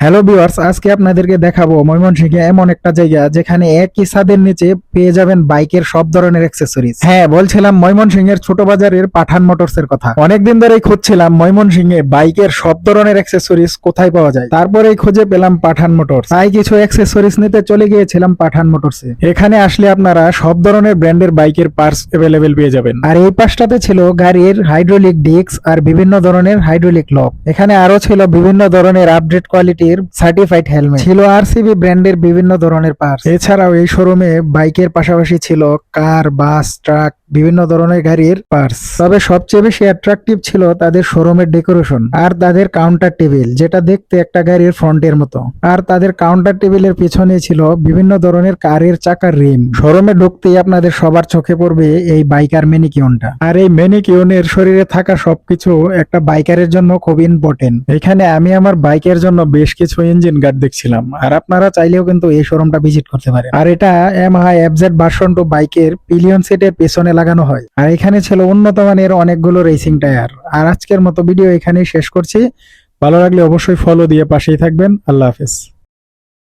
Hello viewers আজকে আপনাদেরকে দেখাবো ময়মনসিংহে এমন একটা জায়গা যেখানে একই ছাদের নিচে পেয়ে যাবেন বাইকের সব ধরনের অ্যাক্সেসরিজ হ্যাঁ বলছিলাম ময়মনসিংহের ছোট বাজারের পাঠান মোটরস এর কথা। অনেকদিন ধরেই খুঁজছিলাম ময়মনসিংহে বাইকের সব ধরনের অ্যাক্সেসরিজ কোথায় পাওয়া যায়। তারপরেই খুঁজে পেলাম পাঠান মোটরস। তাই কিছু অ্যাক্সেসরিজ নিতে চলে গিয়েছিলাম পাঠান মোটরসে এখানে আসলে আপনারা সব ধরনের ব্র্যান্ডের বাইকের পার্টস অ্যাভেলেবেল পেয়ে যাবেন। আর এই পাশটাতে ছিল গাড়ির হাইড্রোলিক ডিস্ক আর বিভিন্ন ধরনের হাইড্রোলিক লক এখানে আরও ছিল বিভিন্ন ধরনের আপডেট কোয়ালিটির সার্টিফাইড হেলমেট ছিল আরসিবি ব্র্যান্ডের বিভিন্ন ধরনের পার্টস এছাড়াও এই শোরুমে বাইকের পাশাপাশি ছিল কার বাস ট্রাক বিভিন্ন ধরনের গাড়ির পার্টস তবে সবচেয়ে বেশি অ্যাট্রাকটিভ ছিল তাদের শোরুমের ডেকোরেশন আর তাদের কাউন্টার টেবিল যেটা দেখতে একটা গাড়ির ফ্রন্টের মতো। আর তাদের কাউন্টার টেবিলের পিছনে ছিল বিভিন্ন ধরনের কারের চাকার রিম শোরুমে ঢুকতেই আপনাদের সবার চোখে পড়বে এই বাইকার মেনিকিউনটা আর এই মেনিকিউনের শরীরে থাকা সবকিছু একটা বাইকারের জন্য খুব ইম্পর্টেন্ট এখানে আমি আমার বাইকের জন্য বেশ কিছু ইঞ্জিন গার্ড দেখছিলাম। আর আপনারা চাইলেও কিন্তু এই শোরুমটা ভিজিট করতে পারেন। আর এটা এমআই এফজেড ভার্সন টু বাইকের পিলিয়ন সেটের পেছনে লাগানো হয়। আর এখানে ছিল উন্নত মানের অনেকগুলো রেসিং টায়ার আর আজকের মতো ভিডিও এখানেই শেষ করছি। ভালো লাগলে অবশ্যই ফলো দিয়ে পাশেই থাকবেন। আল্লাহ হাফেজ।